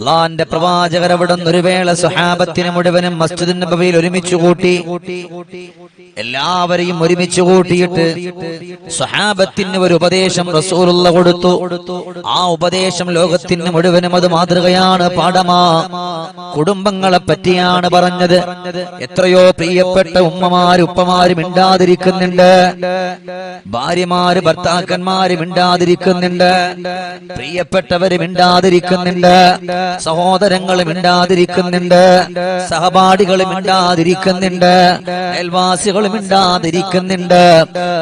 അള്ളാന്റെ പ്രവാചകർ അവിടെ ഒരു വേള സുഹാബത്തിന് മുഴുവനും മസ്ജിദ് നബവിയിൽ ഒരുമിച്ച് കൂട്ടി. എല്ലാവരെയും ഒരുമിച്ച് കൂട്ടിയിട്ട് സുഹാബത്തിന് ഒരു ഉപദേശം റസൂലുള്ള കൊടുത്തു. ആ ഉപദേശം ലോകത്തിന് മുഴുവനും അത് മാതൃകയാണ് പാഠമാ. കുടുംബങ്ങളെ പറ്റിയാണ് പറഞ്ഞത്. എത്രയോ പ്രിയപ്പെട്ട ഉമ്മമാരും ഉപ്പമാരും മിണ്ടാതിരിക്കുന്നുണ്ട്. ഭാര്യമാര് ഭർത്താക്കന്മാരും മിണ്ടാതിരിക്കുന്നുണ്ട്. പ്രിയപ്പെട്ടവരും മിണ്ടാതിരിക്കുന്നുണ്ട്. സഹോദരങ്ങൾ മിണ്ടാതിരിക്കുന്നുണ്ട് സഹപാഠികൾ മിണ്ടാതിരിക്കുന്നുണ്ട് അയൽവാസികൾ മിണ്ടാതിരിക്കുന്നുണ്ട്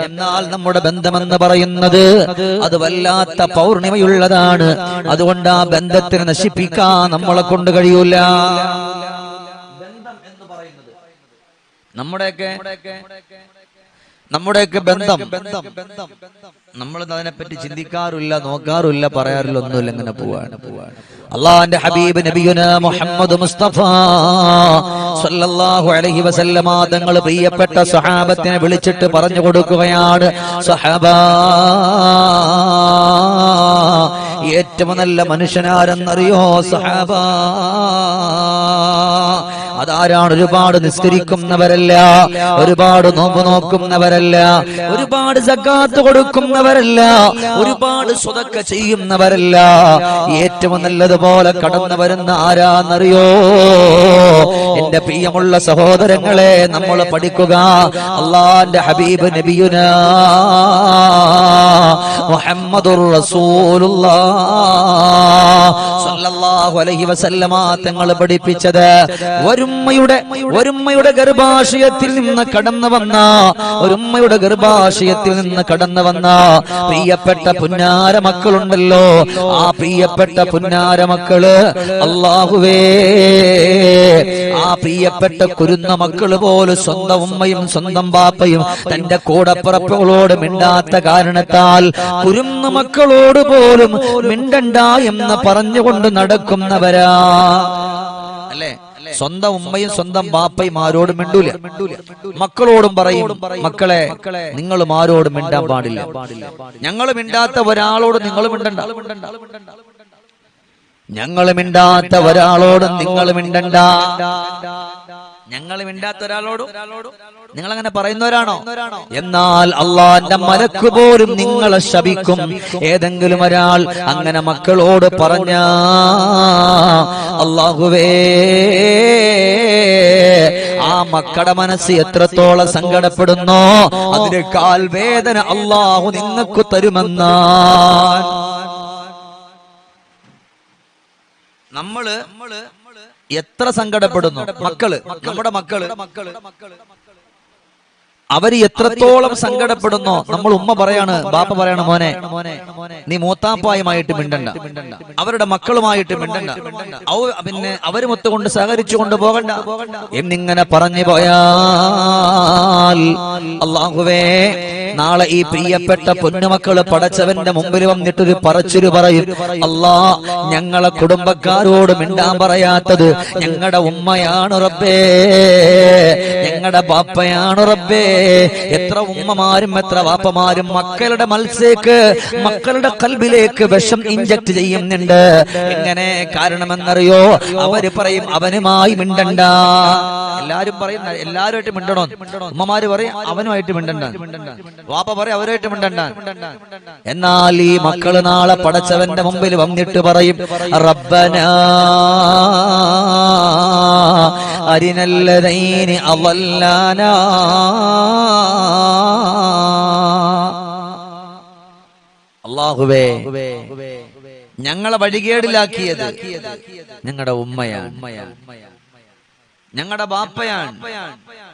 എന്നാൽ നമ്മുടെ ബന്ധമെന്ന് പറയുന്നത് അത് വല്ലാത്ത പൗർണിമയുള്ളതാണ്. അതുകൊണ്ട് ആ ബന്ധത്തിന് നശിപ്പിക്കാൻ നമ്മളെ കൊണ്ട് കഴിയൂല. നമ്മുടെയൊക്കെ നമ്മുടെയൊക്കെ ബന്ധം. നമ്മൾ അതിനെപ്പറ്റി ചിന്തിക്കാറില്ല നോക്കാറില്ല പറയാറില്ല ഒന്നുമില്ല ഇങ്ങനെ പോവാണ്. അള്ളാന്റെ ഹബീബ് നബിയുന മുഹമ്മദ് മുസ്തഫ സല്ലല്ലാഹു അലൈഹി വസല്ലമ തങ്ങൾ പ്രിയപ്പെട്ട സഹാബത്തിനെ വിളിച്ചിട്ട് പറഞ്ഞു കൊടുക്കുകയാണ്. സഹാബ ഏറ്റവും നല്ല മനുഷ്യനാരെന്നറിയോ സഹാബ? അതാരാണ് ഒരുപാട് നിസ്കരിക്കുന്നവരല്ല ഒരുപാട് നോമ്പ് നോക്കുന്നവരല്ല ഒരുപാട് സക്കാത്ത് കൊടുക്കുന്നവരല്ല ഒരുപാട് സ്വതക്ക ചെയ്യുന്നവരല്ല. ഏറ്റവും നല്ലതുപോലെ കടന്നു വരുന്ന ആരാന്നറിയോ? എന്റെ പ്രിയമുള്ള സഹോദരങ്ങളെ നമ്മൾ പഠിക്കുക. അള്ളാന്റെ ഹബീബ് നബിയുന മുഹമ്മദുർ വസല്ലമ പഠിപ്പിച്ചത്. ഒരുമ്മയുടെ ഒരുമ്മയുടെ ഗർഭാശയത്തിൽ നിന്ന് കടന്നു വന്ന ഒരുമ്മയുടെ ഗർഭാശയത്തിൽ നിന്ന് കടന്നു വന്ന പ്രിയപ്പെട്ട പുന്നാര മക്കളുണ്ടല്ലോ. ആ പ്രിയപ്പെട്ട പുന്നാര മക്കൾ അള്ളാഹുവേ ആ പ്രിയപ്പെട്ട കുരുന്ന മക്കൾ പോലും സ്വന്തം ഉമ്മയും സ്വന്തം പാപ്പയും തന്റെ കൂടപ്പുറപ്പുകളോട് മിണ്ടാത്ത കാരണത്താൽ കുരുന്ന മക്കളോട് പോലും മിണ്ടണ്ട എന്ന് പറഞ്ഞുകൊണ്ട് നടക്കുന്നവരാ. അല്ലേ? സ്വന്തം ഉമ്മയും സ്വന്തം ബാപ്പയും ആരോടും മിണ്ടൂല. മക്കളോടും പറയും മക്കളെ നിങ്ങളും ആരോടും മിണ്ടാൻ പാടില്ല. ഞങ്ങൾ മിണ്ടാത്ത ഒരാളോട് നിങ്ങൾ മിണ്ടണ്ട. ഞങ്ങൾ മിണ്ടാത്ത ഒരാളോടും നിങ്ങൾ മിണ്ടണ്ട. ഞങ്ങൾ മിണ്ടാത്ത ഒരാളോടും നിങ്ങൾ അങ്ങനെ പറയുന്നവരാണോ? എന്നാൽ അള്ളാന്റെ മലക്ക് പോലും നിങ്ങളെ ശപിക്കും. ഏതെങ്കിലും ഒരാൾ അങ്ങനെ മക്കളോട് പറഞ്ഞ അള്ളാഹുവേ ആ മക്കളുടെ മനസ്സ് എത്രത്തോളം സങ്കടപ്പെടുന്നോ അതിനേക്കാൾ വേദന അള്ളാഹു നിങ്ങൾക്ക് തരുമെന്നാ. നമ്മൾ എത്ര സങ്കടപ്പെടുന്നു? മക്കൾ നമ്മുടെ മക്കൾ. മക്കൾ മക്കൾ. അവർ എത്രത്തോളം സങ്കടപ്പെടുന്നോ നമ്മൾ ഉമ്മ പറയാണ് ബാപ്പ പറയാണ് മോനെ നീ മൂത്താപ്പായുമായിട്ട് മിണ്ടണ്ട. അവരുടെ മക്കളുമായിട്ട് മിണ്ടണ്ട. പിന്നെ അവർ മൊത്തുകൊണ്ട് സഹകരിച്ചു കൊണ്ട് പോകണ്ട. എന്നിങ്ങനെ പറഞ്ഞു പോയാൽ അള്ളാഹുവേ നാളെ ഈ പ്രിയപ്പെട്ട പൊന്നുമക്കൾ പടച്ചവന്റെ മുമ്പിൽ വന്നിട്ടൊരു പറച്ചൊരു പറയും. അല്ലാ ഞങ്ങളെ കുടുംബക്കാരോട് മിണ്ടാൻ പറയാത്തത് ഞങ്ങളുടെ ഉമ്മയാണ് റബ്ബേ. ഞങ്ങളുടെ ബാപ്പയാണ് റബ്ബേ. എത്ര ഉമ്മമാരും എത്ര വാപ്പമാരും മക്കളുടെ മത്സ്യക്ക് മക്കളുടെ കൽബിലേക്ക് വിഷം ഇഞ്ചക്ട് ചെയ്യുന്നുണ്ട്. എങ്ങനെ കാരണമെന്നറിയോ? അവർ പറയും അവനുമായി മിണ്ടണ്ട. എല്ലാരും പറയും എല്ലാരുമായിട്ട് മിണ്ടണോ? ഉമ്മമാര് പറയും അവനുമായിട്ട് മിണ്ടണ്ട. വാപ്പ പറയും അവരായിട്ട് മിണ്ടണ്ട. എന്നാൽ ഈ മക്കൾ നാളെ പടച്ചവന്റെ മുമ്പിൽ വന്നിട്ട് പറയും റബ്ബന അരിനല്ലതൈനി അവല്ലാന. അള്ളാഹുവേ ഞങ്ങളെ വഴികേടിലാക്കിയത് ഞങ്ങളുടെ ഉമ്മയാണ്. ഞങ്ങളുടെ ബാപ്പയാണ്.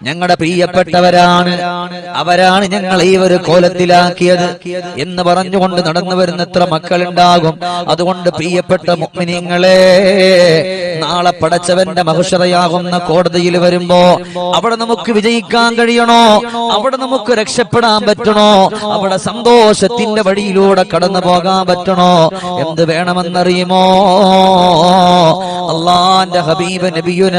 ഞങ്ങളുടെ പ്രിയപ്പെട്ടവരാണ്. അവരാണ് ഞങ്ങൾ ഈ ഒരു കോലത്തിലാക്കിയത് എന്ന് പറഞ്ഞുകൊണ്ട് നടന്നു വരുന്ന എത്ര മക്കളുണ്ടാകും. അതുകൊണ്ട് പ്രിയപ്പെട്ട മുക്മിനിങ്ങളെ നാളെ പടച്ചവന്റെ മഹുഷറയാകുന്ന കോടതിയിൽ വരുമ്പോ അവിടെ നമുക്ക് വിജയിക്കാൻ കഴിയണോ? അവിടെ നമുക്ക് രക്ഷപ്പെടാൻ പറ്റണോ? അവിടെ സന്തോഷത്തിന്റെ വഴിയിലൂടെ കടന്നു പോകാൻ പറ്റണോ? എന്ത് വേണമെന്നറിയുമോ? അള്ളാന്റെ ഹബീബ് നബിയുന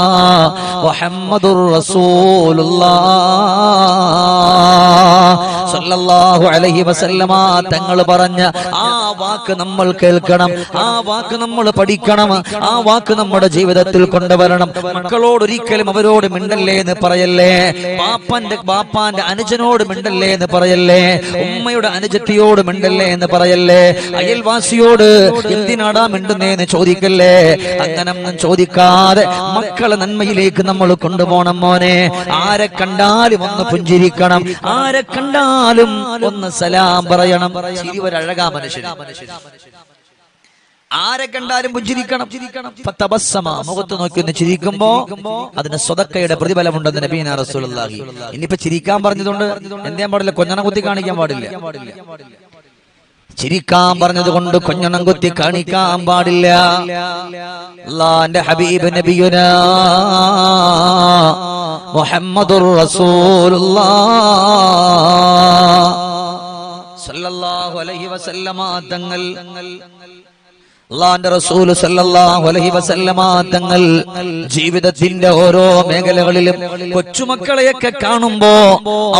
മുഹമ്മദുർ റസൂലുള്ളാഹു അലൈഹി വസല്ലമ തങ്ങൾ പറഞ്ഞ ആ വാക്ക് നമ്മൾ കേൾക്കണം ആ വാക്ക് നമ്മൾ പഠിക്കണം ആ വാക്ക് നമ്മുടെ ജീവിതത്തിൽ കൊണ്ടുവരണം. മക്കളോട് ഒരിക്കലും അവരോട് മിണ്ടല്ലേ എന്ന് പറയല്ലേ? പാപ്പന്റെ ബാപ്പാന്റെ അനുജനോട് മിണ്ടല്ലേ എന്ന് പറയല്ലേ? ഉമ്മയുടെ അനുജത്തിയോട് മിണ്ടല്ലേ എന്ന് പറയല്ലേ? അയൽവാസിയോട് എന്തിനാടാ മിണ്ടുന്നേന്ന് ചോദിക്കല്ലേ? അങ്ങനൊന്നും ചോദിക്കാതെ മക്കളെ നന്മയിലേക്ക് നമ്മൾ കൊണ്ടുപോകണം മോനെ. ആരെ കണ്ടാലും ഒന്ന് പുഞ്ചിരിക്കണം. ആരെ കണ്ടാലും ഒന്ന് സലാം പറയണം. ചിരി ഒരു അഴകാ മനുഷ്യൻ. ആരെ കണ്ടാലും പുഞ്ചിരിക്കണം. മുഖത്ത് നോക്കി ഒന്ന് ചിരിക്കുമ്പോ അതിന് സ്വതക്കയുടെ പ്രതിഫലമുണ്ടെന്ന് നബീന റസൂലുള്ളാഹി. ഇനിയിപ്പോ ചിരിക്കാൻ പറഞ്ഞതുകൊണ്ട് എന്തേം പാടില്ല. കൊഞ്ഞണ കുത്തി കാണിക്കാൻ പാടില്ല. ചിരിക്കാൻ പറഞ്ഞത് കൊണ്ട് കൊഞ്ഞണം കുത്തി കാണിക്കാൻ പാടില്ല. അള്ളാന്റെ ഹബീബ് നബിയുന മുഹമ്മദുർ റസൂലുള്ള സല്ലല്ലാഹു അലൈഹി വസല്ലമ തങ്ങൾ അള്ളാന്റെ റസൂൽ സല്ലല്ലാഹു അലൈഹി വസല്ലമ ജീവിതത്തിന്റെ ഓരോ മേഖലകളിലും കൊച്ചുമക്കളെയൊക്കെ കാണുമ്പോ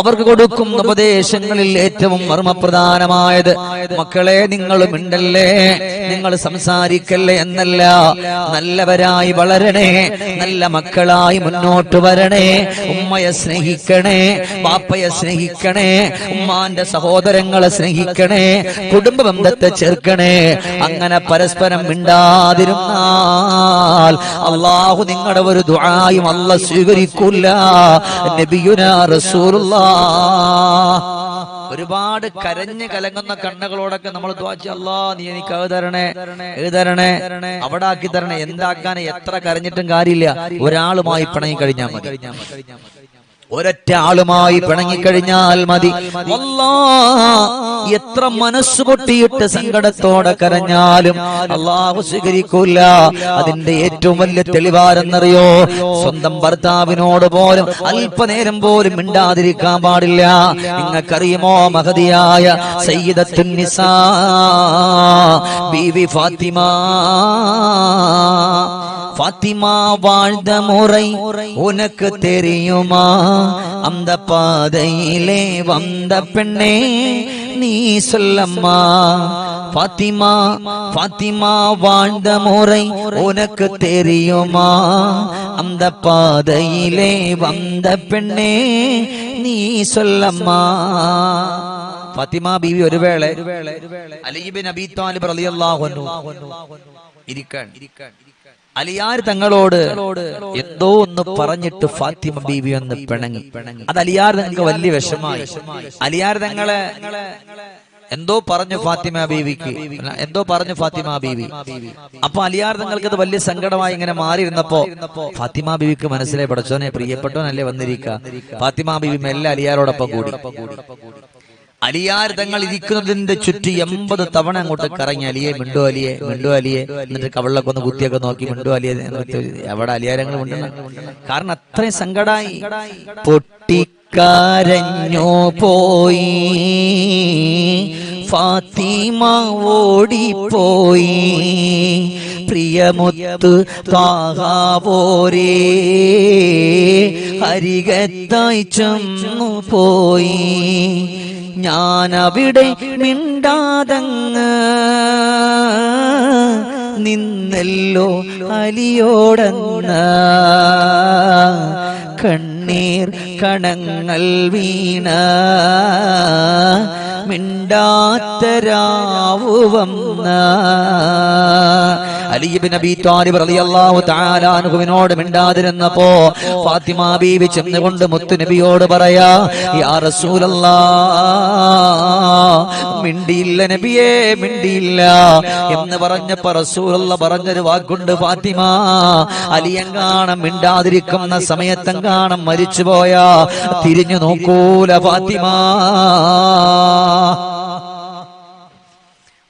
അവർക്ക് കൊടുക്കുന്ന ഉപദേശങ്ങളിൽ ഏറ്റവും മർമ്മപ്രധാനമായത് മക്കളെ നിങ്ങൾ മിണ്ടല്ലേ? നിങ്ങൾ സംസാരിക്കല്ലേ എന്നല്ല. നല്ലവരായി വളരണേ നല്ല മക്കളായി മുന്നോട്ട് വരണേ ഉമ്മയെ സ്നേഹിക്കണേ പാപ്പയെ സ്നേഹിക്കണേ ഉമ്മാന്റെ സഹോദരങ്ങളെ സ്നേഹിക്കണേ കുടുംബ ബന്ധത്തെ ചേർക്കണേ അങ്ങനെ പരസ്പരം മിണ്ടാതിരുന്നാൽ അള്ളാഹു നിങ്ങളുടെ ഒരു ദുആയും അല്ല സ്വീകരിക്കൂല. നബിയുന റസൂലുള്ളാഹ് ഒരുപാട് കരഞ്ഞ് കലങ്ങുന്ന കണ്ണുകളോടൊക്കെ നമ്മൾ ദ്വാച്ച അല്ലാ നീ എനിക്ക് അത് തരണേ ഇത് അവിടെ ആക്കി തരണേ. എന്താക്കാൻ എത്ര കരഞ്ഞിട്ടും കാര്യമില്ല. ഒരാളുമായി പിണങ്ങി കഴിഞ്ഞാൽ മതി. ഒരൊറ്റ ആളുമായി പിണങ്ങിക്കഴിഞ്ഞാൽ മതി. എത്ര മനസ്സ് പൊട്ടിയിട്ട് സങ്കടത്തോടെ കരഞ്ഞാലും അള്ളാഹു സ്വീകരിക്കൂല. അതിന്റെ ഏറ്റവും വലിയ തെളിവാരെന്നറിയോ? സ്വന്തം ഭർത്താവിനോട് പോലും അല്പനേരം പോലും മിണ്ടാതിരിക്കാൻ പാടില്ല. നിങ്ങൾക്കറിയുമോ മഹതിയായ സയ്യിദത്തുന്നിസാ ബീവി ഫാത്തിമ? ஃபாத்திமா வாழ்ந்த முறை உனக்கு தெரியுமா அந்த பாதையிலே வந்த பெண்ணே நீ சொல்லம்மா ஃபாத்திமா ஃபாத்திமா வாழ்ந்த முறை உனக்கு தெரியுமா அந்த பாதையிலே வந்த பெண்ணே நீ சொல்லம்மா ഫാത്തിമ ബീവി ഒരു വേള അലീബിൻ അബി താലിബ് റളിയല്ലാഹു അൻഹു ഇരിക്കാൻ അലിയാർ തങ്ങളോട് എന്തോ ഒന്ന് പറഞ്ഞിട്ട് ഫാത്തിമ ബീവി ഒന്ന് പിണങ്ങി. അത് അലിയാർ തങ്ങൾക്ക് വലിയ വിഷമായി അലിയാർ തങ്ങളെ എന്തോ പറഞ്ഞു ഫാത്തിമ ബീവിക്ക്. എന്തോ പറഞ്ഞു ഫാത്തിമ ബീവി. അപ്പൊ അലിയാർ തങ്ങൾക്ക് അത് വലിയ സങ്കടമായി ഇങ്ങനെ മാറിയിരുന്നപ്പോ ഫാത്തിമ ബീവിക്ക് മനസ്സിലായി പഠിച്ചോനെ പ്രിയപ്പെട്ടവനല്ലേ വന്നിരിക്കുക ഫാത്തിമ ബീവി മെല്ലെ അലിയാരോടൊപ്പം കൂടി. അലിയാർ തങ്ങൾ ഇരിക്കുന്നതിന്റെ ചുറ്റി എൺപത് തവണ അങ്ങോട്ട് കറങ്ങി അലിയെ മിണ്ടു അലിയെ മിണ്ടു അലിയെ. എന്നിട്ട് കവളിലൊക്കെ ഒന്ന് കുത്തിയൊക്കെ നോക്കി മിണ്ടു അലിയെ എവിടെ അലിയാരങ്ങൾ മിണ്ടണം കാരണം അത്രയും സങ്കടായി. പൊട്ടിക്കരഞ്ഞു പോയി. ഫാത്തിമ ഓടിപ്പോയി. പ്രിയമുത്ത് താഹാവോരേ അരികത്തായി ചെന്നു പോയി. ഞാൻ അവിടെ മിണ്ടാതങ്ങ് നിന്നല്ലോ അലിയോടന്ന് കണ്ണീർ കണങ്ങൾ വീണ മിണ്ടാത്തരാവു വന്ന അലിബിൻ അബി റളിയല്ലാഹു തആല അൻഹുവിനോട് മിണ്ടാതിരുന്നപ്പോ ഫാത്തിമ ബീവി ചെന്നുകൊണ്ട് മുത്തു നബിയോട് പറയാ യാ റസൂലല്ലാ മിണ്ടിയില്ല നബിയേ മിണ്ടിയില്ല. എന്ന് പറഞ്ഞപ്പോ റസൂലുള്ള പറഞ്ഞൊരു വാക്കുണ്ട് ഫാത്തിമ അലിയങ്കാണം മിണ്ടാതിരിക്കുന്ന സമയത്തെങ്കാണം മരിച്ചുപോയാ തിരിഞ്ഞു നോക്കൂല ഫാത്തിമ.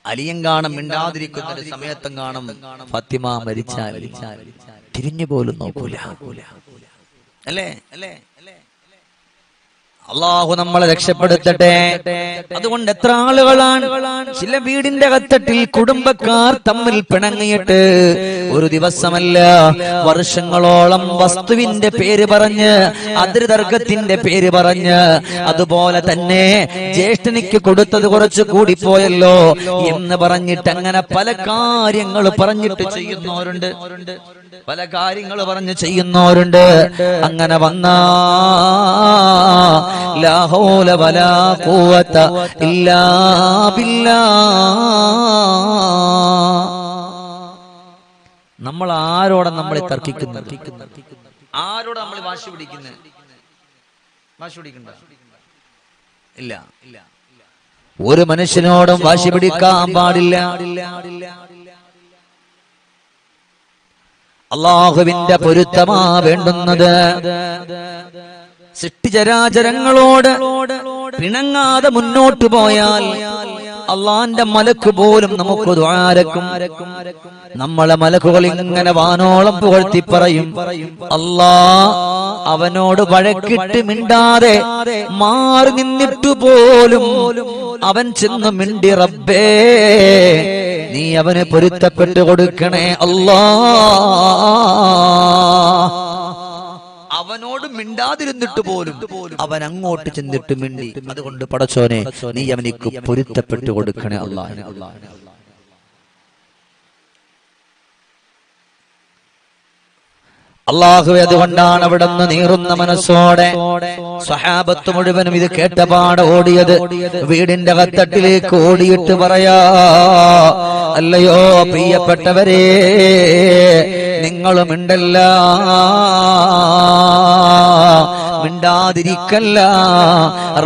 അലിയങ്കാണം മിണ്ടാതിരിക്കുന്ന ഒരു സമയത്തെങ്കാണം ഫത്തിമ മരിച്ചാൽ. തിരിഞ്ഞു പോലും നോക്കൂല. അല്ലേ? അല്ലേ? അള്ളാഹു നമ്മളെ രക്ഷപ്പെടുത്തട്ടെ. അതുകൊണ്ട് എത്ര ആളുകളാണ്? ചില വീടിന്റെ കത്തട്ടിൽ കുടുംബക്കാർ തമ്മിൽ പിണങ്ങിയിട്ട് ഒരു ദിവസമല്ല വർഷങ്ങളോളം വസ്തുവിന്റെ പേര് പറഞ്ഞ് അതിർതർക്കത്തിന്റെ പേര് പറഞ്ഞ് അതുപോലെ തന്നെ ജ്യേഷ്ഠനിക്ക് കൊടുത്തത് കുറച്ച് കൂടിപ്പോയല്ലോ എന്ന് പറഞ്ഞിട്ട് അങ്ങനെ പല കാര്യങ്ങൾ പറഞ്ഞിട്ട് ചെയ്യുന്നവരുണ്ട്. പല കാര്യങ്ങൾ പറഞ്ഞ് ചെയ്യുന്നവരുണ്ട്. അങ്ങനെ വന്ന ലാഹോല വല കൂവത്ത ഇല്ലാ ബില്ലാ. നമ്മൾ ആരോടെ നമ്മൾ തർക്കിക്കുന്നത്? ആരോടെ നമ്മൾ വാശി പിടിക്കുന്നത്? വാശി പിടിക്കണ്ട. ഇല്ല. ഇല്ല. ഒരു മനുഷ്യനോടും വാശി പിടിക്കാൻ പാടില്ല. അള്ളാഹുവിന്റെ പൊരുത്തമാ വേണ്ടുന്നത്. സൃഷ്ടിചരാചരങ്ങളോട് പിണങ്ങാതെ മുന്നോട്ടു പോയാൽ അള്ളാന്റെ മലക്ക് പോലും നമുക്ക് ദ്വാരക്കും നമ്മളെ മലക്കുകൾ ഇങ്ങനെ വാനോളം പുകഴ്ത്തി പറയും അല്ലാ അവനോട് വഴക്കിട്ട് മിണ്ടാതെ മാറി നിന്നിട്ടു പോലും അവൻ ചെന്ന് മിണ്ടി റബ്ബേ നീ അവന് പൊരുത്തപ്പെട്ടു കൊടുക്കണേ അല്ലാ. അവനോട് മിണ്ടാതിരുന്നിട്ട് പോലും അവൻ അങ്ങോട്ട് ചെന്നിട്ട് മിണ്ടി. അതുകൊണ്ട് പടച്ചോനെ നീ അവനിക്ക് പൊരുത്തപ്പെട്ടു കൊടുക്കണേ അള്ളാഹ് അള്ളാഹു അതുകൊണ്ടാണ് അവിടെ നിന്ന് നീറുന്ന മനസ്സോടെ സഹാബത്ത് മുഴുവനും ഇത് കേട്ടപാട് ഓടിയത്. വീടിന്റെ കത്തട്ടിലേക്ക് ഓടിയിട്ട് പറയാ അല്ലയോ പ്രിയപ്പെട്ടവരെ നിങ്ങളും ഉണ്ടല്ല മിണ്ടാതിരിക്കല്ല.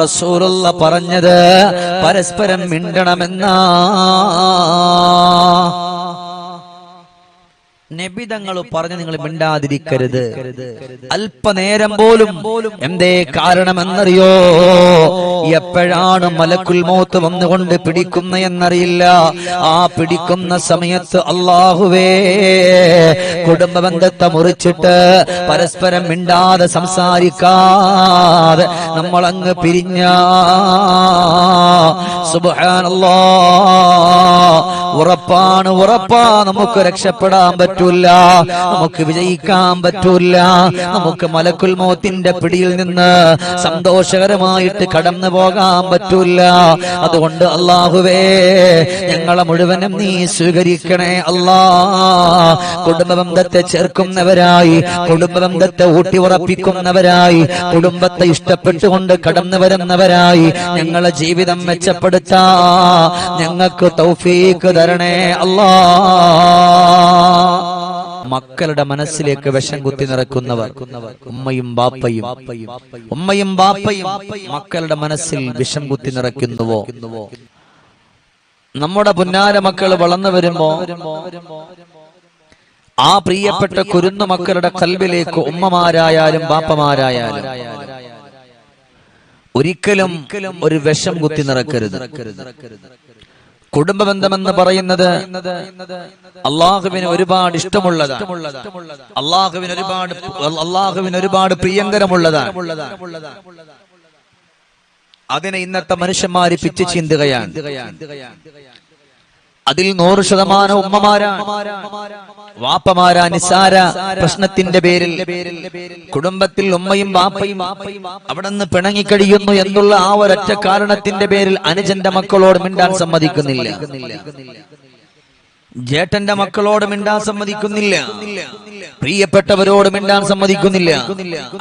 റസൂറുള്ള പറഞ്ഞത് പരസ്പരം മിണ്ടണമെന്നാ. നബിതങ്ങൾ പറഞ്ഞു നിങ്ങൾ മിണ്ടാതിരിക്കരുത്. അല്പനേരം പോലും എന്തേ കാരണമെന്നറിയോ? എപ്പോഴാണ് മലക്കുൽ മോത്ത് വന്നുകൊണ്ട് പിടിക്കുന്ന എന്നറിയില്ല. ആ പിടിക്കുന്ന സമയത്ത് അള്ളാഹുവേ കുടുംബ ബന്ധത്തെ മുറിച്ചിട്ട് പരസ്പരം മിണ്ടാതെ സംസാരിക്കാതെ നമ്മൾ അങ്ങ് പിരിഞ്ഞ. സുബാനല്ലോ ഉറപ്പാണ് ഉറപ്പാ. നമുക്ക് രക്ഷപ്പെടാൻ പറ്റൂല. നമുക്ക് വിജയിക്കാൻ പറ്റൂല. നമുക്ക് മലക്കുൽ മോത്തിന്റെ പിടിയിൽ നിന്ന് സന്തോഷകരമായിട്ട് കടന്നു പോകാൻ പറ്റൂല. അതുകൊണ്ട് അള്ളാഹുവേ ഞങ്ങളെ മുഴുവനും നീ സ്വീകരിക്കണേ അല്ലാ. കുടുംബ ബന്ധത്തെ ചേർക്കുന്നവരായി കുടുംബ ബന്ധത്തെ ഊട്ടി ഉറപ്പിക്കുന്നവരായി കുടുംബത്തെ ഇഷ്ടപ്പെട്ടുകൊണ്ട് കടന്നു വരുന്നവരായി ഞങ്ങളെ ജീവിതം മെച്ചപ്പെടുത്താ. ഞങ്ങൾക്ക് തൗഫീക്ക് തരണേ അല്ലാ. മക്കളുടെ മനസ്സിലേക്ക് വിഷം കുത്തി നിറക്കുന്നവർ ഉമ്മയും ബാപ്പയും ഉമ്മയും ബാപ്പയും മക്കളുടെ മനസ്സിൽ വിഷം കുത്തി നിറയ്ക്കുന്നുവോ നമ്മുടെ പുന്നാര മക്കൾ വളർന്നു വരുമ്പോ ആ പ്രിയപ്പെട്ട കുരുന്നു മക്കളുടെ കൽവിലേക്ക് ഉമ്മമാരായാലും ബാപ്പമാരായാലും ഒരിക്കലും ഒരു വിഷം കുത്തി നിറക്കരുത്. കുടുംബ ബന്ധമെന്ന് പറയുന്നത് അള്ളാഹുവിന് ഒരുപാട് ഇഷ്ടമുള്ളതാണ്. അള്ളാഹുവിന് ഒരുപാട് അള്ളാഹുവിന് ഒരുപാട് പ്രിയങ്കരമുള്ളതാണ്. അതിനെ ഇന്നത്തെ മനുഷ്യന്മാര് പിച്ചു ചിന്തുകയാണ്. അതിൽ നൂറ് ശതമാനം ഉമ്മമാരാണ് വാപ്പമാരാ നിസാര പ്രശ്നത്തിന്റെ പേരിൽ. കുടുംബത്തിൽ ഉമ്മയും വാപ്പയും അവിടെ നിന്ന് പിണങ്ങിക്കഴിയുന്നു എന്നുള്ള ആ ഒരൊറ്റ കാരണത്തിന്റെ പേരിൽ അനുജന്റെ മക്കളോട് മിണ്ടാൻ സമ്മതിക്കുന്നില്ല. ജേട്ടന്റെ മക്കളോട് മിണ്ടാൻ സമ്മതിക്കുന്നില്ല. പ്രിയപ്പെട്ടവരോട് മിണ്ടാൻ സമ്മതിക്കുന്നില്ല.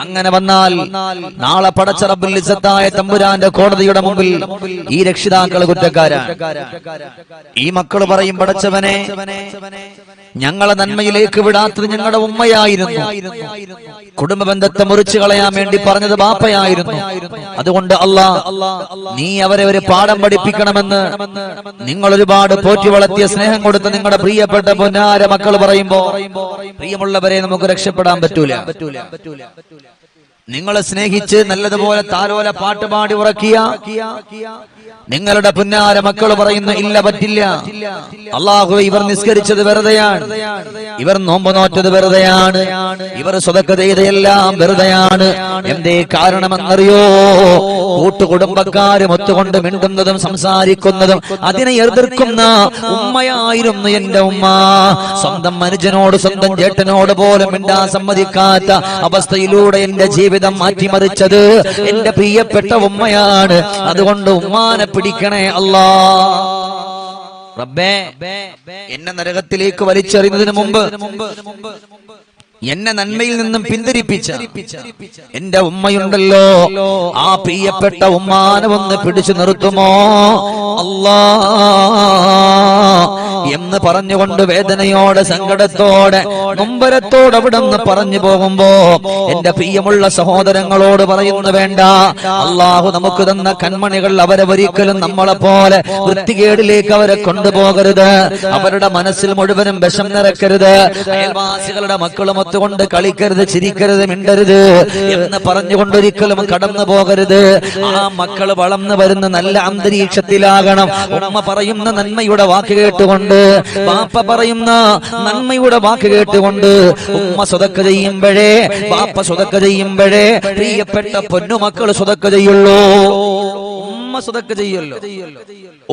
അങ്ങനെ വന്നാൽ നാളെ പടച്ചറബിൽ ഇസത്തായ തമ്പുരാന്റെ കോടതിയുടെ മുമ്പിൽ ഈ രക്ഷിതാക്കൾ കുറ്റക്കാരാണ്. ഈ മക്കൾ പറയും പടച്ചവനെ ഞങ്ങളെ നന്മയിലേക്ക് വിടാത്തത് ഞങ്ങളുടെ ഉമ്മയായിരുന്നു. കുടുംബ ബന്ധത്തെ മുറിച്ചു കളയാൻ വേണ്ടി പറഞ്ഞത് ബാപ്പയായിരുന്നു അതുകൊണ്ട് അല്ലാ നീ അവരെ ഒരു പാഠം പഠിപ്പിക്കണമെന്ന് നിങ്ങൾ ഒരുപാട് പോറ്റി വളർത്തിയ സ്നേഹം കൊടുത്ത നിങ്ങളുടെ പ്രിയപ്പെട്ട പൊന്നാര മക്കൾ പറയുമ്പോ പ്രിയമുള്ളവരെ നമുക്ക് രക്ഷപ്പെടാൻ പറ്റൂല. നിങ്ങളെ സ്നേഹിച്ച് നല്ലതുപോലെ താലോല പാട്ടുപാടി ഉറക്കിയ നിങ്ങളുടെ പുന്നാര മക്കൾ പറയുന്ന ഇല്ല പറ്റില്ല. അള്ളാഹു ഇവർ നിസ്കരിച്ചത് വെറുതെയാണ്. ഇവർ നോമ്പ് നോറ്റത് വെറുതെയാണ്. ഇവർ സ്വതക്ക ചെയ്തതെല്ലാം വെറുതെയാണ്. എന്തേ കാരണമെന്നറിയോ? കൂട്ടുകുടുംബക്കാരും ഒത്തുകൊണ്ട് മിണ്ടുന്നതും സംസാരിക്കുന്നതും അതിനെ എതിർക്കുന്ന ഉമ്മയായിരുന്നു എന്റെ ഉമ്മ. സ്വന്തം മനുഷ്യനോട് സ്വന്തം ചേട്ടനോട് പോലും മിണ്ടാൻ സമ്മതിക്കാത്ത അവസ്ഥയിലൂടെ എന്റെ ജീവിതം മാറ്റിമറിച്ചത് എന്റെ പ്രിയപ്പെട്ട ഉമ്മയാണ്. അതുകൊണ്ട് ഉമ്മാനെ പിടിക്കണേ അല്ലാ. റബ്ബേ എന്നെ നരകത്തിലേക്ക് വലിച്ചെറിയുന്നതിന് മുമ്പ് എന്നെ നന്മയിൽ നിന്നും പിന്തിരിപ്പിച്ച എന്റെ ഉമ്മയുണ്ടല്ലോ. ആ പ്രിയപ്പെട്ട ഉമ്മാനെ ഒന്ന് പിടിച്ചു നിർത്തുമോ? അല്ലാ. എന്ന് പറഞ്ഞുകൊണ്ട് വേദനയോടെ സങ്കടത്തോടെ മുമ്പരത്തോടെ അവിടെ നിന്ന് പറഞ്ഞു പോകുമ്പോ എന്റെ പ്രിയമുള്ള സഹോദരങ്ങളോട് പറയുന്നു വേണ്ട. അള്ളാഹു നമുക്ക് തന്ന കൺമണികൾ അവരെ ഒരിക്കലും നമ്മളെ പോലെ വൃത്തികേടിലേക്ക് അവരെ കൊണ്ടുപോകരുത്. അവരുടെ മനസ്സിൽ മുഴുവനും വിഷം നിറക്കരുത് അയൽവാസികളുടെ മക്കളും ഒത്തുകൊണ്ട് കളിക്കരുത് ചിരിക്കരുത് മിണ്ടരുത് എന്ന് പറഞ്ഞുകൊണ്ടൊരിക്കലും കടന്നു പോകരുത്. ആ മക്കൾ വളർന്നു വരുന്ന നല്ല അന്തരീക്ഷത്തിലാകണം. ഉമ്മ പറയുന്ന നന്മയുടെ വാക്ക് കേട്ടുകൊണ്ട് ബാപ്പ പറയുന്ന നന്മയുടെ വാക്ക് കേട്ടുകൊണ്ട് ഉമ്മ സ്വതക്ക ചെയ്യുമ്പോഴേ ബാപ്പ സ്വതക്ക ചെയ്യുമ്പോഴേ പ്രിയപ്പെട്ട പൊന്നുമക്കൾ സ്വതക്ക ചെയ്യുള്ളൂ. ഉമ്മ സ്വതക്ക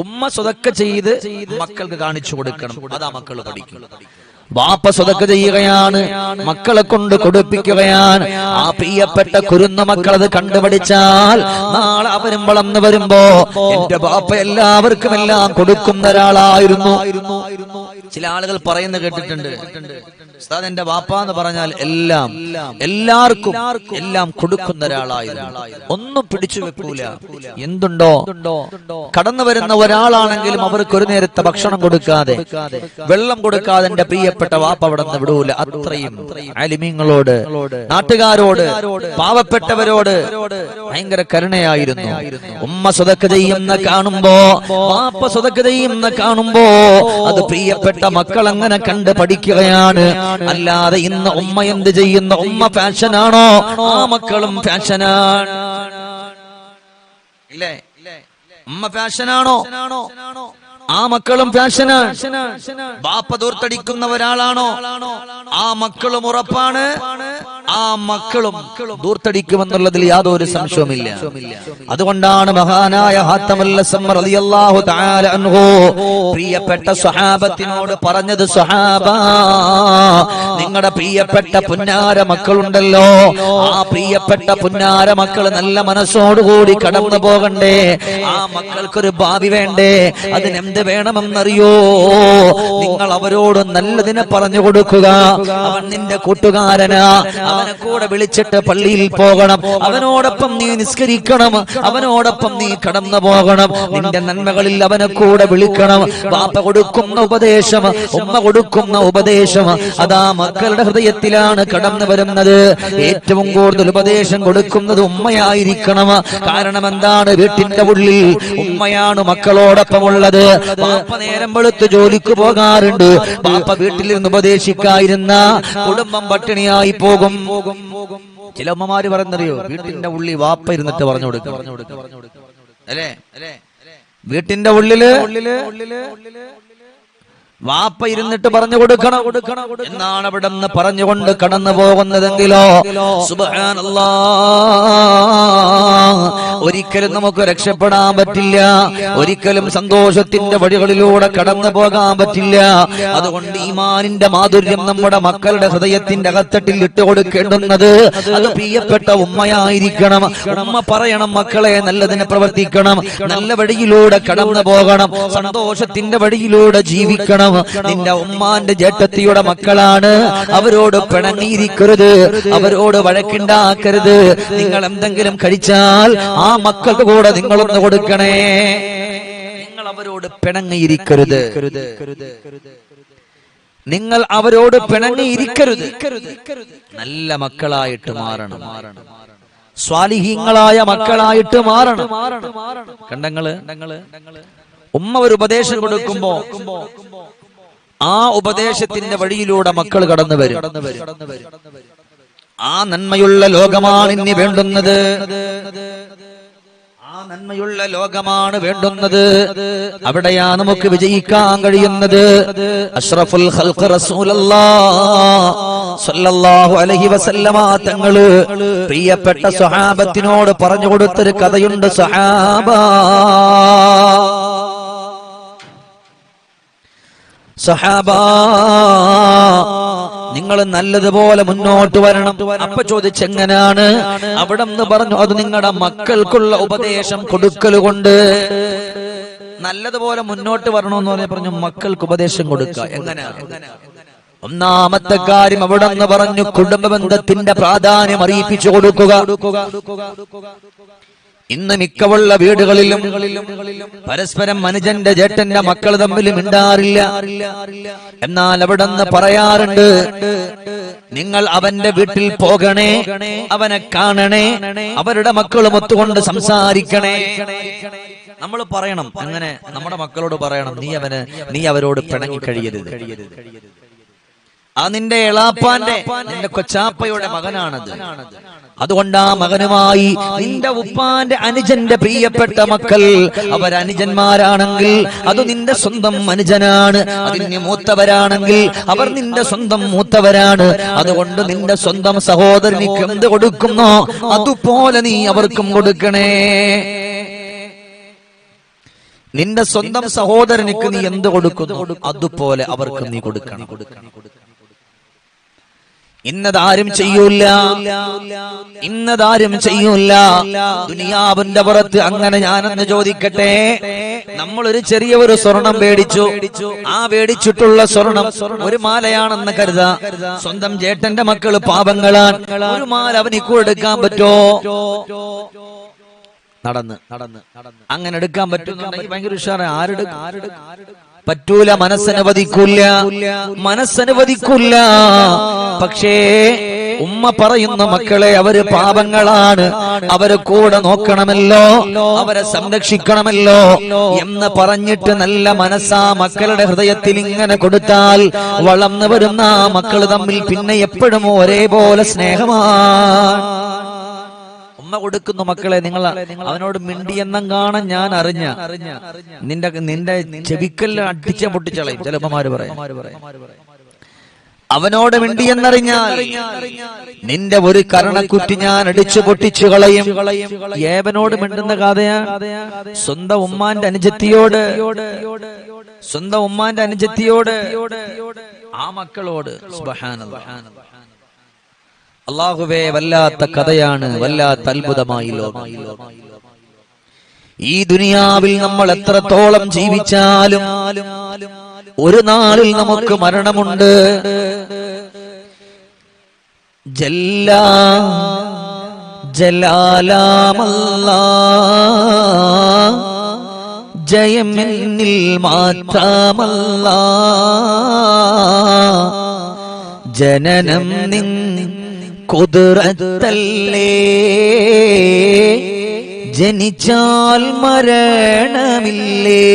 ഉമ്മ സ്വതക്ക ചെയ്ത് മക്കൾക്ക് കാണിച്ചു കൊടുക്കണം. അതാ മക്കൾ പഠിക്കും. ബാപ്പ സ്വതക്ക ചെയ്യുകയാണ് മക്കളെ കൊണ്ട് കൊടുപ്പിക്കുകയാണ്. ആ പ്രിയപ്പെട്ട കുരുന്ന മക്കൾ അത് കണ്ടുപിടിച്ചാൽ നാളെ അവരും വളർന്നു വരുമ്പോ എന്റെ ബാപ്പ എല്ലാവർക്കും എല്ലാം കൊടുക്കുന്ന ഒരാളായിരുന്നു. ചില ആളുകൾ പറയുന്ന കേട്ടിട്ടുണ്ട്. ഉസ്താദ് എന്റെ ബാപ്പ എന്ന് പറഞ്ഞാൽ എല്ലാം എല്ലാവർക്കും എല്ലാം കൊടുക്കുന്ന ഒരാളായിരുന്നു. ഒന്നും പിടിച്ചു വെക്കൂല. എന്തുണ്ടോ? കടന്നു വരുന്ന ഒരാളാണെങ്കിലും അവർക്ക് ഒരു നേരത്തെ ഭക്ഷണം കൊടുക്കാതെ വെള്ളം കൊടുക്കാതെ എന്റെ പ്രിയപ്പെട്ട വാപ്പ അവിടെ നിന്ന് വിടൂല. അത്രയും അലിമീങ്ങളോട് നാട്ടുകാരോട് പാവപ്പെട്ടവരോട് ഭയങ്കര കരുണയായിരുന്നു. ഉമ്മ സ്വതക്ക ചെയ്യുന്ന കാണുമ്പോ വാപ്പ സ്വതക്ക ചെയ്യുന്ന കാണുമ്പോ അത് പ്രിയപ്പെട്ട മക്കൾ അങ്ങനെ കണ്ട് പഠിക്കുകയാണ്. അല്ലാതെ ഇന്ന് ഉമ്മ എന്ത് ചെയ്യുന്ന ഉമ്മ ഫാഷനാണോ? ആ മക്കളും ഫാഷനാണ്. ഇല്ലേ? ഉമ്മ ഫാഷനാണോ? ആ മക്കളും ഫാഷനാണ് ബാപ്പ ദൂർത്തടിക്കുന്ന ഒരാളാണോ? ആ മക്കളും ഉറപ്പാണ്. ആ മക്കളും ദൂർത്തടിക്കുമെന്നുള്ളതിൽ യാതൊരു സംശയവുമില്ല. അതുകൊണ്ടാണ് മഹാനായ പ്രിയപ്പെട്ട സ്വഹാബത്തിനോട് പറഞ്ഞത് സ്വഹാബ നിങ്ങളുടെ പ്രിയപ്പെട്ട പുന്നാര മക്കളുണ്ടല്ലോ. ആ പ്രിയപ്പെട്ട പുന്നാര മക്കൾ നല്ല മനസ്സോടുകൂടി കടന്നു പോകണ്ടേ ആ മക്കൾക്കൊരു ഭാവി വേണ്ടേ. അതിനെന്ത് വേണമെന്നറിയോ? നിങ്ങൾ അവരോട് നല്ലതിനെ പറഞ്ഞു കൊടുക്കുക. അവൻ നിന്റെ കൂട്ടുകാരനാ. അവനെ കൂടെ വിളിച്ചിട്ട് പള്ളിയിൽ പോകണം. അവനോടൊപ്പം നീ നിസ്കരിക്കണം. അവനോടൊപ്പം നീ കടന്നു പോകണം. നിന്റെ നന്മകളിൽ അവനെ കൂടെ വിളിക്കണം. വാപ്പ കൊടുക്കുന്ന ഉപദേശം ഉമ്മ കൊടുക്കുന്ന ഉപദേശം അതാ മക്കളുടെ ഹൃദയത്തിലാണ് കടന്നു വരുന്നത്. ഏറ്റവും കൂടുതൽ ഉപദേശം കൊടുക്കുന്നത് ഉമ്മയായിരിക്കണം. കാരണം എന്താണ്? വീട്ടിന്റെ ഉള്ളിൽ ഉമ്മയാണ് മക്കളോടൊപ്പം ഉള്ളത് ബാപ്പ നേരം വെളുത്ത് ജോലിക്ക് പോകാറുണ്ട്. പാപ്പ വീട്ടിൽ നിന്ന് ഉപദേശിക്കായിരുന്ന കുടുംബം പട്ടിണിയായി പോകും. ചില ഉമ്മമാര് പറയുന്നറിയോ? വീട്ടിന്റെ ഉള്ളി വാപ്പ ഇരുന്നിട്ട് പറഞ്ഞു കൊടുക്കും. അല്ലേ? വീട്ടിന്റെ ഉള്ളിൽ വാപ്പ ഇരുന്നിട്ട് പറഞ്ഞു കൊടുക്കണം. കൊടുക്കണം എന്നാണ് അവിടെ നിന്ന് പറഞ്ഞുകൊണ്ട് കടന്നു പോകുന്നതെങ്കിലോ? ഒരിക്കലും നമുക്ക് രക്ഷപ്പെടാൻ പറ്റില്ല. ഒരിക്കലും സന്തോഷത്തിന്റെ വഴികളിലൂടെ കടന്നു പോകാൻ പറ്റില്ല. അതുകൊണ്ട് ഈമാനിന്റെ മാധുര്യം നമ്മുടെ മക്കളുടെ ഹൃദയത്തിന്റെ അകത്തട്ടിൽ ഇട്ടുകൊടുക്കേണ്ടുന്നത് അത് പ്രിയപ്പെട്ട ഉമ്മയായിരിക്കണം. ഉമ്മ പറയണം മക്കളെ നല്ലതിനെ പ്രവർത്തിക്കണം. നല്ല വഴിയിലൂടെ കടന്നു പോകണം. സന്തോഷത്തിന്റെ വഴിയിലൂടെ ജീവിക്കണം. നിന്റെ ഉമ്മാന്റെ ജേട്ടത്തിയുടെ മക്കളാണ്. അവരോട് പിണങ്ങിയിരിക്കരുത് അവരോട് വഴക്കുണ്ടാക്കരുത്. നിങ്ങൾ എന്തെങ്കിലും കഴിച്ചാൽ ആ മക്കൾക്ക് കൂടെ നിങ്ങളൊന്ന് കൊടുക്കണേ. നിങ്ങൾ അവരോട് പിണങ്ങിയിരിക്കരുത് നിങ്ങൾ അവരോട് പിണങ്ങിയിരിക്കരുത് നല്ല മക്കളായിട്ട് മാറണം. സ്വാലിഹീങ്ങളായ മക്കളായിട്ട് മാറണം. കണ്ടങ്ങൾ? ഉമ്മ ഒരു ഉപദേശം കൊടുക്കുമ്പോ ആ ഉപദേശത്തിന്റെ വഴിയിലൂടെ മക്കൾ കടന്നു വരും. ആ നന്മയുള്ള ലോകമാണ് ഇനി വേണ്ടുന്നത്. ആ നന്മയുള്ള ലോകമാണ് വേണ്ടുന്നത്. അവിടെയാ നമുക്ക് വിജയിക്കാൻ കഴിയുന്നത്. അഷ്റഫുൽ ഖൽഖ് റസൂലുള്ളാ സ്വല്ലല്ലാഹു അലൈഹി വസല്ലമ തങ്ങൾ പ്രിയപ്പെട്ട സ്വഹാബത്തിനോട് പറഞ്ഞു കൊടുത്തൊരു കഥയുണ്ട്. സ്വഹാബ സഹാബ നിങ്ങൾ നല്ലതുപോലെ മുന്നോട്ട് വരണം. അപ്പ ചോദിച്ചെങ്ങനാണ്? അവിടെ നിന്ന് പറഞ്ഞു അത് നിങ്ങളുടെ മക്കൾക്കുള്ള ഉപദേശം കൊടുക്കലുകൊണ്ട് നല്ലതുപോലെ മുന്നോട്ട് വരണമെന്ന് പറഞ്ഞ പറഞ്ഞു മക്കൾക്ക് ഉപദേശം കൊടുക്കുക എങ്ങനെയാണ് ഒന്നാമത്തെ കാര്യം അവിടെ നിന്ന് പറഞ്ഞു കുടുംബ ബന്ധത്തിന്റെ പ്രാധാന്യം അറിയിപ്പിച്ചു കൊടുക്കുക. ഇന്ന് മിക്കവുള്ള വീടുകളിലും പരസ്പരം മനുജന്റെ ജേട്ടന്റെ മക്കൾ തമ്മിൽ മിണ്ടാറില്ല. എന്നാൽ അവിടെ നിന്ന് പറയാറുണ്ട് നിങ്ങൾ അവന്റെ വീട്ടിൽ പോകണേ അവനെ കാണണേ അവരുടെ മക്കളും ഒത്തുകൊണ്ട് സംസാരിക്കണേ. നമ്മൾ പറയണം അങ്ങനെ നമ്മുടെ മക്കളോട് പറയണം നീ അവന് നീ അവരോട് പിണങ്ങി കഴിയരുത്. ആ നിന്റെ എളാപ്പാന്റെ നിന്റെ കൊച്ചാപ്പയുടെ മകനാണത്. അതുകൊണ്ട് ആ മകനുമായി നിന്റെ ഉപ്പാന്റെ അനുജന്റെ പ്രിയപ്പെട്ട മക്കൾ അവർ അനുജന്മാരാണെങ്കിൽ അത് നിന്റെ സ്വന്തം അനുജനാണ്. അതിന് മൂത്തവരാണെങ്കിൽ അവർ നിന്റെ സ്വന്തം മൂത്തവരാണ്. അതുകൊണ്ട് നിന്റെ സ്വന്തം സഹോദരനിക്ക് എന്ത് കൊടുക്കുന്നോ അതുപോലെ നീ അവർക്കും കൊടുക്കണേ. നിന്റെ സ്വന്തം സഹോദരനിക്ക് നീ എന്ത് കൊടുക്കുന്നു അതുപോലെ അവർക്ക് നീ കൊടുക്കണം കൊടുക്കണം കൊടുക്കണം. ഇന്നതാരും ചെയ്യൂല. ഇന്നതാരും ചെയ്യൂല. ദുനിയാവിന്റെ പുറത്ത് അങ്ങനെ ഞാനെന്ന് ചോദിക്കട്ടെ. നമ്മൾ ഒരു ചെറിയ ഒരു സ്വർണം മേടിച്ചു. ആ മേടിച്ചിട്ടുള്ള സ്വർണം ഒരു മാലയാണെന്ന് കരുത. സ്വന്തം ചേട്ടന്റെ മക്കൾ പാപങ്ങളാണ് ഒരു മാല അവനിക്ക് എടുക്കാൻ പറ്റോ? നടന്ന് നടന്ന് നടന്ന്. അങ്ങനെ എടുക്കാൻ പറ്റുന്നുണ്ടെങ്കിൽ ഭയങ്കര ഉഷാറ്. ആരുടെ ആരുടെ പറ്റൂല മനസ്സനുവദിക്കൂല മനസ്സനുവദിക്കൂല. പക്ഷേ ഉമ്മ പറയുന്ന മക്കളെ അവർ പാപങ്ങളാണ്. അവർ കൂടെ നോക്കണമല്ലോ അവരെ സംരക്ഷിക്കണമല്ലോ എന്ന് പറഞ്ഞിട്ട് നല്ല മനസ്സാ മക്കളുടെ ഹൃദയത്തിൽ ഇങ്ങനെ കൊടുത്താൽ വളർന്നു വരുന്ന മക്കൾ തമ്മിൽ പിന്നെ എപ്പോഴും ഒരേപോലെ സ്നേഹമാണ് ഉമ്മ കൊടുക്കുന്നു മക്കളെ നിങ്ങൾ അവനോട് മിണ്ടി എന്നും കാണാൻ ഞാൻ അറിഞ്ഞ. നിന്റെ നിന്റെ ചെവിക്കല്ല അടിച്ച പൊട്ടിച്ചളയും. ചില ഉമ്മമാര് പറയാം. അവനോട് മിണ്ടി എന്നറിഞ്ഞാൽ നിന്റെ ഒരു കരണക്കുറ്റി ഞാൻ അടിച്ചു പൊട്ടിച്ചു കളയും. ഏവനോട് മിണ്ടുന്ന കഥയാ. സ്വന്തം ഉമ്മാന്റെ അനുജത്തിയോട്. സ്വന്തം ഉമ്മാന്റെ അനുജത്തിയോട്. ആ മക്കളോട്. സുബ്ഹാനല്ലാഹ്. അള്ളാഹുവേ വല്ലാത്ത കഥയാണ് വല്ലാത്ത അത്ഭുതമായി ലോകം. ഈ ദുനിയാവിൽ നമ്മൾ എത്രത്തോളം ജീവിച്ചാലും ഒരു നാളിൽ നമുക്ക് മരണമുണ്ട്. ജല്ല ജയമെന്നിൽ മാറ്റാമല്ല ജനനം നിൻ കുതിരത്തല്ലേ? ജനിച്ചാൽ മരണമില്ലേ?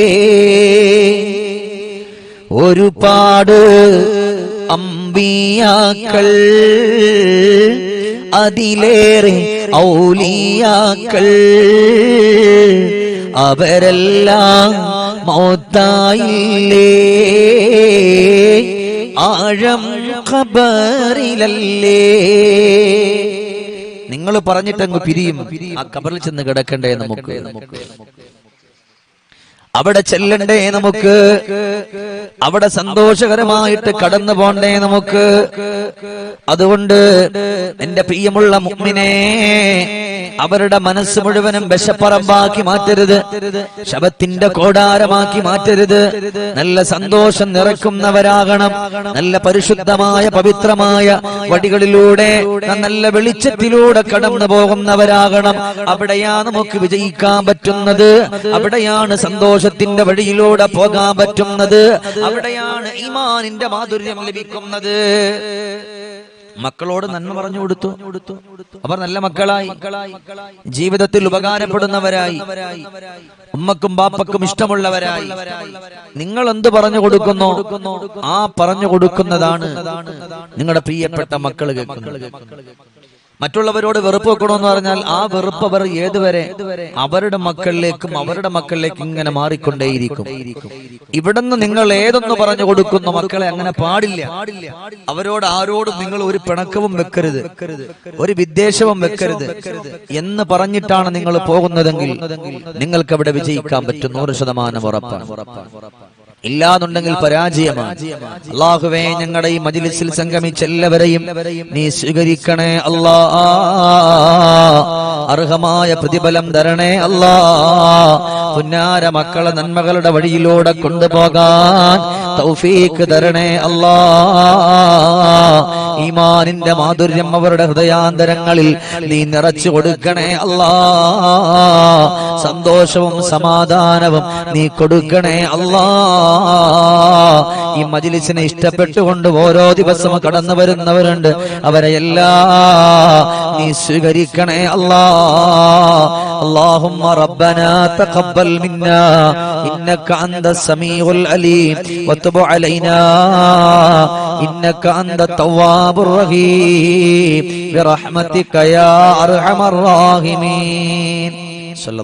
ഒരുപാട് അമ്പിയാക്കൾ അതിലേറെ ഔലിയാക്കൾ. അവരെല്ലാം മൗത്തായില്ലേ? ആഴം ഖബറിലല്ലേ? നിങ്ങൾ പറഞ്ഞിട്ടങ്ങ് പിരിയും. ആ ഖബറിൽ ചെന്ന് കിടക്കണ്ടേ നമുക്ക്? അവിടെ ചെല്ലണ്ടേ നമുക്ക്? അവിടെ സന്തോഷകരമായിട്ട് കടന്നു പോണ്ടേ നമുക്ക്? അതുകൊണ്ട് എന്റെ പ്രിയമുള്ള മുമ്മിനെ അവരുടെ മനസ്സ് മുഴുവനും വിശപ്പറമ്പാക്കി മാറ്റരുത്. ശബത്തിന്റെ കോടാരമാക്കി മാറ്റരുത്. നല്ല സന്തോഷം നിറക്കുന്നവരാകണം. നല്ല പരിശുദ്ധമായ പവിത്രമായ വടികളിലൂടെ നല്ല വെളിച്ചത്തിലൂടെ കടന്നു പോകുന്നവരാകണം. അവിടെയാണ് നമുക്ക് വിജയിക്കാൻ പറ്റുന്നത്. അവിടെയാണ് സന്തോഷത്തിന്റെ വഴിയിലൂടെ പോകാൻ പറ്റുന്നത്. അവിടെയാണ് ഈമാനിന്റെ മാധുര്യം ലഭിക്കുന്നത്. മക്കളോട് നന്മ പറഞ്ഞു കൊടുത്തു. അവർ നല്ല മക്കളായി. ജീവിതത്തിൽ ഉപകാരപ്പെടുന്നവരായി. ഉമ്മക്കും ബാപ്പക്കും ഇഷ്ടമുള്ളവരായി. നിങ്ങൾ എന്ത് പറഞ്ഞു കൊടുക്കുന്നു? ആ പറഞ്ഞു കൊടുക്കുന്നതാണ് നിങ്ങളുടെ പ്രിയപ്പെട്ട മക്കൾ കേൾക്കുന്നത്. മറ്റുള്ളവരോട് വെറുപ്പ് വെക്കണമെന്ന് പറഞ്ഞാൽ ആ വെറുപ്പ് അവർ ഏതുവരെ അവരുടെ മക്കളിലേക്കും അവരുടെ മക്കളിലേക്കും ഇങ്ങനെ മാറിക്കൊണ്ടേയിരിക്കും. ഇവിടുന്ന് നിങ്ങൾ ഏതൊന്ന് പറഞ്ഞു കൊടുക്കുന്ന മക്കളെ അങ്ങനെ പാടില്ല. അവരോട് ആരോടും നിങ്ങൾ ഒരു പിണക്കവും വെക്കരുത്. ഒരു വിദ്വേഷവും വെക്കരുത്. എന്ന് പറഞ്ഞിട്ടാണ് നിങ്ങൾ പോകുന്നതെങ്കിൽ നിങ്ങൾക്ക് അവിടെ വിജയിക്കാൻ പറ്റും. നൂറ് ശതമാനം ഉറപ്പാണ്. ഇല്ലാന്നുണ്ടെങ്കിൽ പരാജയമാണ്. അള്ളാഹുവേ ഞങ്ങളുടെ ഈ മജിലിസിൽ സംഗമിച്ച എല്ലാവരെയും നീ സ്വീകരിക്കണേ അല്ലാ അർഹമായ പ്രതിഫലം തരണേ അല്ലാ പുന്നാര മക്കളെ നന്മകളുടെ വഴിയിലൂടെ കൊണ്ടുപോകാൻ തൗഫീക്ക് തരണേ അല്ലാ ഈമാനിന്റെ മാധുര്യം അവരുടെ ഹൃദയാന്തരങ്ങളിൽ നീ നിറച്ചു കൊടുക്കണേ അല്ലാ സന്തോഷവും സമാധാനവും നീ കൊടുക്കണേ അല്ലാ ഈ മജിലിസിനെ ഇഷ്ടപ്പെട്ടുകൊണ്ട് ഓരോ ദിവസവും കടന്നു വരുന്നവരുണ്ട് അവരെ എല്ലാ നീ സ്വീകരിക്കണേ അല്ലാ اللهم ربنا تقبل منا إنك أنت السميع العليم وتب علينا إنك أنت التواب الرحيم. برحمتك يا أرحم الراحمين. صلى الله